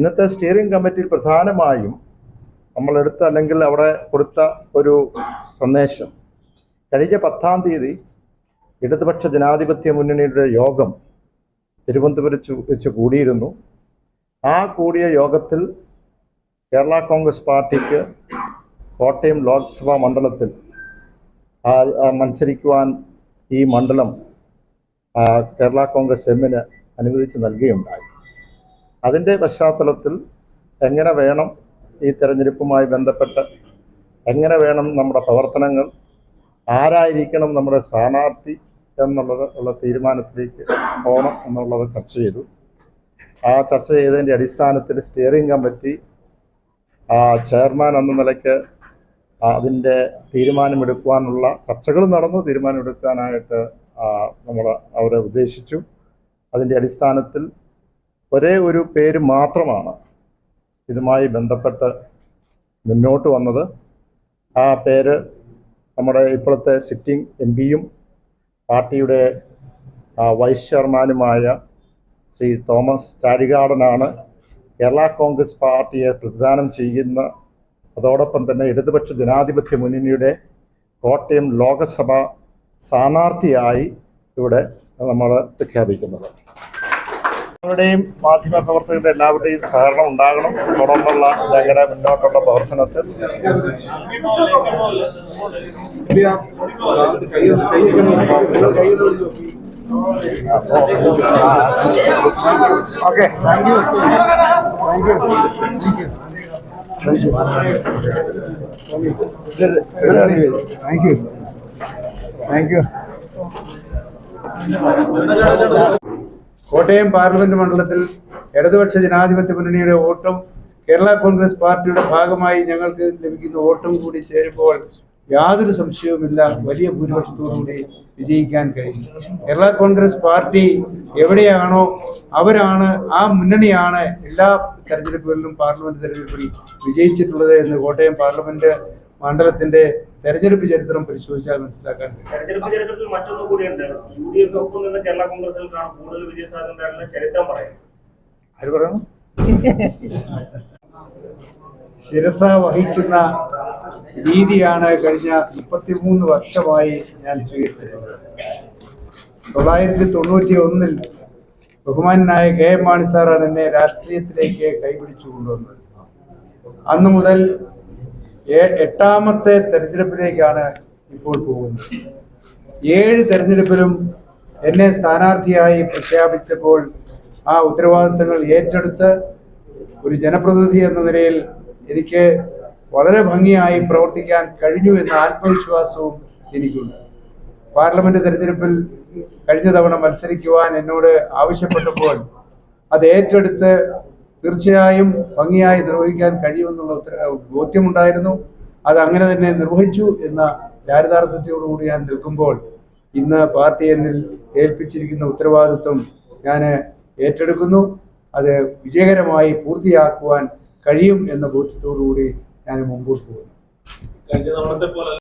ഇന്നത്തെ സ്റ്റിയറിംഗ് കമ്മിറ്റിയിൽ പ്രധാനമായും നമ്മളെടുത്ത അല്ലെങ്കിൽ അവിടെ കൊടുത്ത ഒരു സന്ദേശം കഴിഞ്ഞ പത്താം തീയതി ഇടതുപക്ഷ ജനാധിപത്യ മുന്നണിയുടെ യോഗം തിരുവനന്തപുരത്ത് വെച്ച് കൂടിയിരുന്നു. ആ കൂടിയ യോഗത്തിൽ കേരള കോൺഗ്രസ് പാർട്ടിക്ക് കോട്ടയം ലോക്സഭാ മണ്ഡലത്തിൽ മത്സരിക്കുവാൻ ഈ മണ്ഡലം കേരള കോൺഗ്രസ് എമ്മിന് അനുവദിച്ച് നൽകുകയുണ്ടായി. അതിന്റെ പശ്ചാത്തലത്തിൽ എങ്ങനെ വേണം ഈ തെരഞ്ഞെടുപ്പുമായി ബന്ധപ്പെട്ട് എങ്ങനെ വേണം നമ്മുടെ പ്രവർത്തനങ്ങൾ ആരായിരിക്കണം നമ്മുടെ സ്ഥാനാർത്ഥി എന്നുള്ളത് ഉള്ള തീരുമാനത്തിലേക്ക് പോകണം എന്നുള്ളത് ചർച്ച ചെയ്തു. ആ ചർച്ച ചെയ്തതിന്റെ അടിസ്ഥാനത്തിൽ സ്റ്റിയറിംഗ് കമ്മിറ്റി ആ ചെയർമാൻ എന്ന നിലയ്ക്ക് അതിന്റെ തീരുമാനമെടുക്കുവാനുള്ള ചർച്ചകൾ നടന്നു. തീരുമാനമെടുക്കാനായിട്ട് നമ്മൾ അവരെ ഉദ്ദേശിച്ചു. അതിന്റെ അടിസ്ഥാനത്തിൽ ഒരേ ഒരു പേര് മാത്രമാണ് ഇതുമായി ബന്ധപ്പെട്ട് മുന്നോട്ട് വന്നത്. ആ പേര് നമ്മുടെ ഇപ്പോഴത്തെ സിറ്റിംഗ് എം പിയും പാർട്ടിയുടെ വൈസ് ചെയർമാനുമായ ശ്രീ തോമസ് ചാഴികാടനാണ് കേരള കോൺഗ്രസ് പാർട്ടിയെ പ്രതിദാനം ചെയ്യുന്ന അതോടൊപ്പം തന്നെ ഇടതുപക്ഷ ജനാധിപത്യ മുന്നണിയുടെ കോട്ടയം ലോകസഭ സ്ഥാനാർത്ഥിയായി ഇവിടെ നമ്മൾ പ്രഖ്യാപിക്കുന്നത്. എല്ലാവരുടെയും മാധ്യമ പ്രവർത്തകരുടെ എല്ലാവരുടെയും സഹകരണം ഉണ്ടാകണം. തുടർന്നുള്ള ഞങ്ങളുടെ മുന്നോട്ടുള്ള പ്രവർത്തനത്തിൽ okay thank you thank you thank you thank you Kottayam parliament മണ്ഡലത്തിൽ ഇടതുപക്ഷ ജനാധിപത്യ മുന്നണിയുടെ വോട്ടും കേരള കോൺഗ്രസ് പാർട്ടിയുടെ ഭാഗമായി ഞങ്ങൾക്ക് ലഭിക്കുന്ന വോട്ടും കൂടി ചേരുമ്പോൾ യാതൊരു സംശയവുമില്ല. വലിയ ഭൂരിപക്ഷത്തോടുകൂടി വിജയിക്കാൻ കഴിയും. കേരള കോൺഗ്രസ് പാർട്ടി എവിടെയാണോ അവരാണ് ആ മുന്നണിയാണ് എല്ലാ തെരഞ്ഞെടുപ്പുകളിലും പാർലമെന്റ് തെരഞ്ഞെടുപ്പിൽ വിജയിച്ചിട്ടുള്ളത് എന്ന് കോട്ടയം പാർലമെന്റ് മണ്ഡലത്തിന്റെ തെരഞ്ഞെടുപ്പ് ചരിത്രം പരിശോധിച്ചാൽ മനസ്സിലാക്കാൻ തെരഞ്ഞെടുപ്പ് ചരിത്രത്തിൽ മറ്റൊന്നും കൂടിയുണ്ട് യു ഡി എഫ് ഒപ്പം നിന്ന് കേരള കോൺഗ്രസിൽ കൂടുതൽ വിജയസാധ്യതയുള്ള ചരിത്രം പറയുന്നത് ആര് പറയുന്നു? ശിരസ വഹിക്കുന്ന രീതിയാണ് കഴിഞ്ഞ മുപ്പത്തിമൂന്ന് വർഷമായി ഞാൻ സ്വീകരിച്ചിട്ടുള്ളത്. തൊള്ളായിരത്തി തൊണ്ണൂറ്റി ഒന്നിൽ ബഹുമാനായ കെ എം മാണി സാറാണ് എന്നെ രാഷ്ട്രീയത്തിലേക്ക് കൈപിടിച്ചു കൊണ്ടുവന്നത്. അന്നു മുതൽ എട്ടാമത്തെ തെരഞ്ഞെടുപ്പിലേക്കാണ് ഇപ്പോൾ പോകുന്നത്. ഏഴ് തെരഞ്ഞെടുപ്പിലും എന്നെ സ്ഥാനാർത്ഥിയായി പ്രഖ്യാപിച്ചപ്പോൾ ആ ഉത്തരവാദിത്തങ്ങൾ ഏറ്റെടുത്ത് ഒരു ജനപ്രതിനിധി എന്ന നിലയിൽ എനിക്ക് വളരെ ഭംഗിയായി പ്രവർത്തിക്കാൻ കഴിഞ്ഞു എന്ന ആത്മവിശ്വാസവും എനിക്കുണ്ട്. പാർലമെന്റ് തെരഞ്ഞെടുപ്പിൽ കഴിഞ്ഞ തവണ മത്സരിക്കുവാൻ എന്നോട് ആവശ്യപ്പെട്ടപ്പോൾ അത് ഏറ്റെടുത്ത് തീർച്ചയായും ഭംഗിയായി നിർവഹിക്കാൻ കഴിയുമെന്നുള്ള ബോധ്യമുണ്ടായിരുന്നു. അത് അങ്ങനെ തന്നെ നിർവഹിച്ചു എന്ന ചാരിതാർത്ഥ്യത്തോടുകൂടി ഞാൻ നിൽക്കുമ്പോൾ ഇന്ന് പാർട്ടി എന്നിൽ ഏൽപ്പിച്ചിരിക്കുന്ന ഉത്തരവാദിത്വം ഞാൻ ഏറ്റെടുക്കുന്നു. അത് വിജയകരമായി പൂർത്തിയാക്കുവാൻ കഴിയും എന്ന ബോധ്യത്തോടുകൂടി ഞാൻ മുമ്പോട്ട് പോകുന്നു.